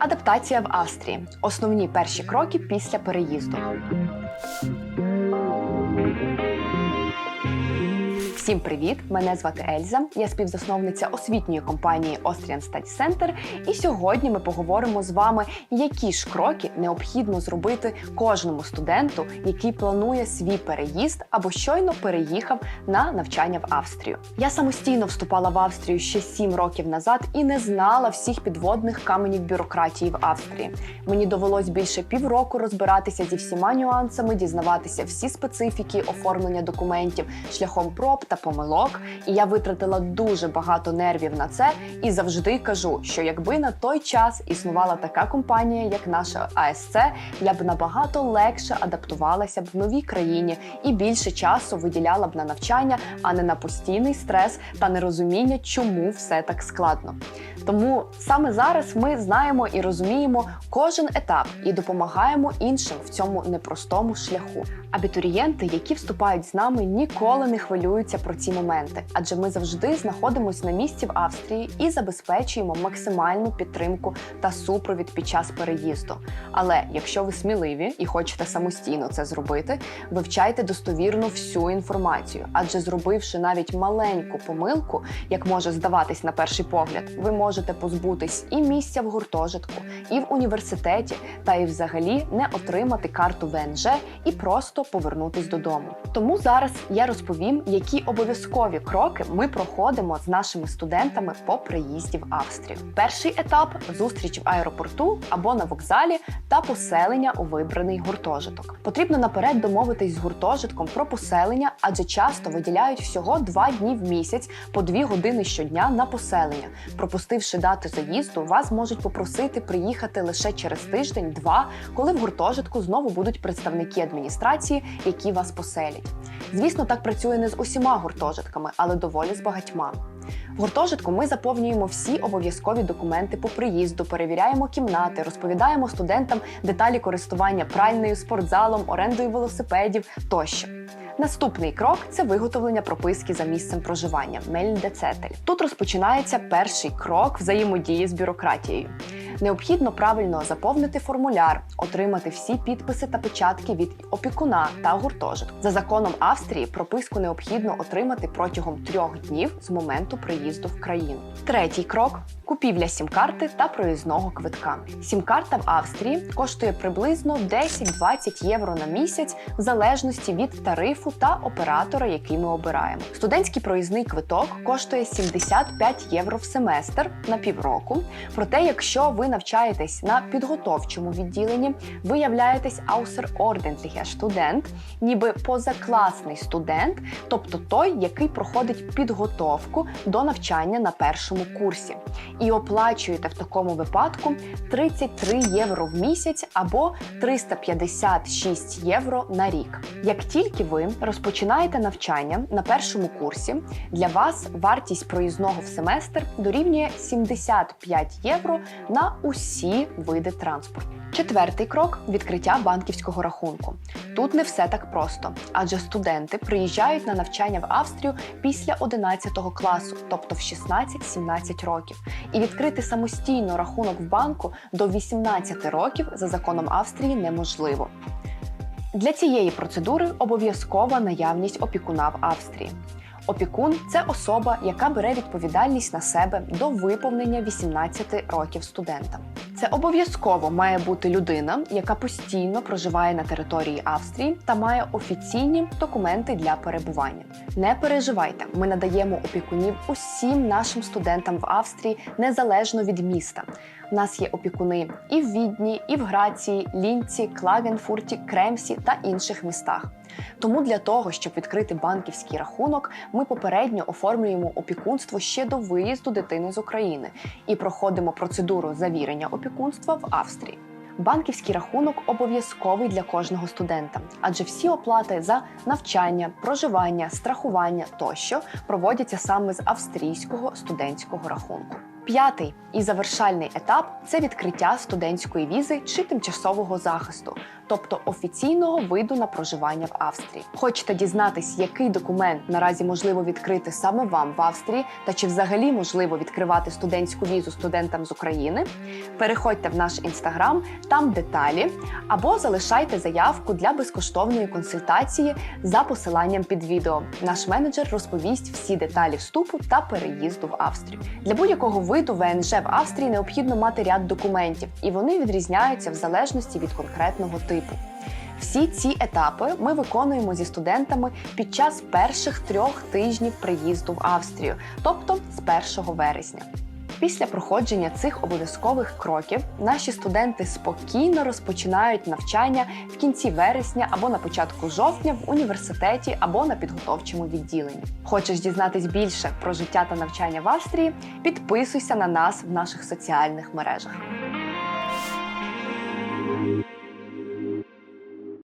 Адаптація в Австрії. Основні перші кроки після переїзду. Всім привіт! Мене звати Ельза. Я співзасновниця освітньої компанії Austrian Study Center. І сьогодні ми поговоримо з вами, які ж кроки необхідно зробити кожному студенту, який планує свій переїзд або щойно переїхав на навчання в Австрію. Я самостійно вступала в Австрію ще 7 років назад і не знала всіх підводних каменів бюрократії в Австрії. Мені довелось більше півроку розбиратися зі всіма нюансами, дізнаватися всі специфіки оформлення документів шляхом проб та помилок. І я витратила дуже багато нервів на це і завжди кажу, що якби на той час існувала така компанія, як наша АСЦ, я б набагато легше адаптувалася б в новій країні і більше часу виділяла б на навчання, а не на постійний стрес та нерозуміння, чому все так складно. Тому саме зараз ми знаємо і розуміємо кожен етап і допомагаємо іншим в цьому непростому шляху. Абітурієнти, які вступають з нами, ніколи не хвилюються про ці моменти, адже ми завжди знаходимося на місці в Австрії і забезпечуємо максимальну підтримку та супровід під час переїзду. Але якщо ви сміливі і хочете самостійно це зробити, вивчайте достовірно всю інформацію, адже зробивши навіть маленьку помилку, як може здаватись на перший погляд, ви можете позбутись і місця в гуртожитку, і в університеті, та і взагалі не отримати карту ВНЖ і просто повернутись додому. Тому зараз я розповім, які обов'язкові кроки ми проходимо з нашими студентами по приїзді в Австрію. Перший етап зустріч в аеропорту або на вокзалі та поселення у вибраний гуртожиток. Потрібно наперед домовитись з гуртожитком про поселення, адже часто виділяють всього два дні в місяць по дві години щодня на поселення. Пропустивши дату заїзду, вас можуть попросити приїхати лише через тиждень-два, коли в гуртожитку знову будуть представники адміністрації, які вас поселять. Звісно, так працює не з усіма гуртожитками, але доволі з багатьма. В гуртожитку ми заповнюємо всі обов'язкові документи по приїзду, перевіряємо кімнати, розповідаємо студентам деталі користування пральною, спортзалом, орендою велосипедів тощо. Наступний крок це виготовлення прописки за місцем проживання Мельдецетель. Тут розпочинається перший крок взаємодії з бюрократією. Необхідно правильно заповнити формуляр, отримати всі підписи та печатки від опікуна та гуртожитку. За законом Австрії прописку необхідно отримати протягом трьох днів з моменту приїзду в країну. Третій крок купівля сім-карти та проїзного квитка. Сім-карта в Австрії коштує приблизно 10-20 євро на місяць, в залежності від тарифу та оператора, який ми обираємо. Студентський проїзний квиток коштує 75 євро в семестр на півроку. Проте, якщо ви навчаєтесь на підготовчому відділенні, ви являєтесь außerordentlicher студент, ніби позакласний студент, тобто той, який проходить підготовку до навчання на першому курсі, і оплачуєте в такому випадку 33 євро в місяць або 356 євро на рік. Як тільки ви розпочинаєте навчання на першому курсі, для вас вартість проїзного в семестр дорівнює 75 євро на усі види транспорту. Четвертий крок відкриття банківського рахунку. Тут не все так просто, адже студенти приїжджають на навчання в Австрію після 11 класу, тобто в 16-17 років, і відкрити самостійно рахунок в банку до 18 років за законом Австрії неможливо. Для цієї процедури обов'язкова наявність опікуна в Австрії. Опікун це особа, яка бере відповідальність на себе до виповнення 18 років студента. Це обов'язково має бути людина, яка постійно проживає на території Австрії та має офіційні документи для перебування. Не переживайте, ми надаємо опікунів усім нашим студентам в Австрії незалежно від міста. У нас є опікуни і в Відні, і в Грації, Лінці, Клагенфурті, Кремсі та інших містах. Тому для того, щоб відкрити банківський рахунок, ми попередньо оформлюємо опікунство ще до виїзду дитини з України і проходимо процедуру завірення опікунства в Австрії. Банківський рахунок обов'язковий для кожного студента, адже всі оплати за навчання, проживання, страхування тощо проводяться саме з австрійського студентського рахунку. П'ятий і завершальний етап це відкриття студентської візи чи тимчасового захисту, тобто офіційного виду на проживання в Австрії. Хочете дізнатись, який документ наразі можливо відкрити саме вам в Австрії, та чи взагалі можливо відкривати студентську візу студентам з України? Переходьте в наш інстаграм, там деталі, або залишайте заявку для безкоштовної консультації за посиланням під відео. Наш менеджер розповість всі деталі вступу та переїзду в Австрію. Для будь-якого виду ВНЖ в Австрії необхідно мати ряд документів, і вони відрізняються в залежності від конкретного типу. Всі ці етапи ми виконуємо зі студентами під час перших трьох тижнів приїзду в Австрію, тобто з 1 вересня. Після проходження цих обов'язкових кроків наші студенти спокійно розпочинають навчання в кінці вересня або на початку жовтня в університеті або на підготовчому відділенні. Хочеш дізнатись більше про життя та навчання в Австрії? Підписуйся на нас в наших соціальних мережах.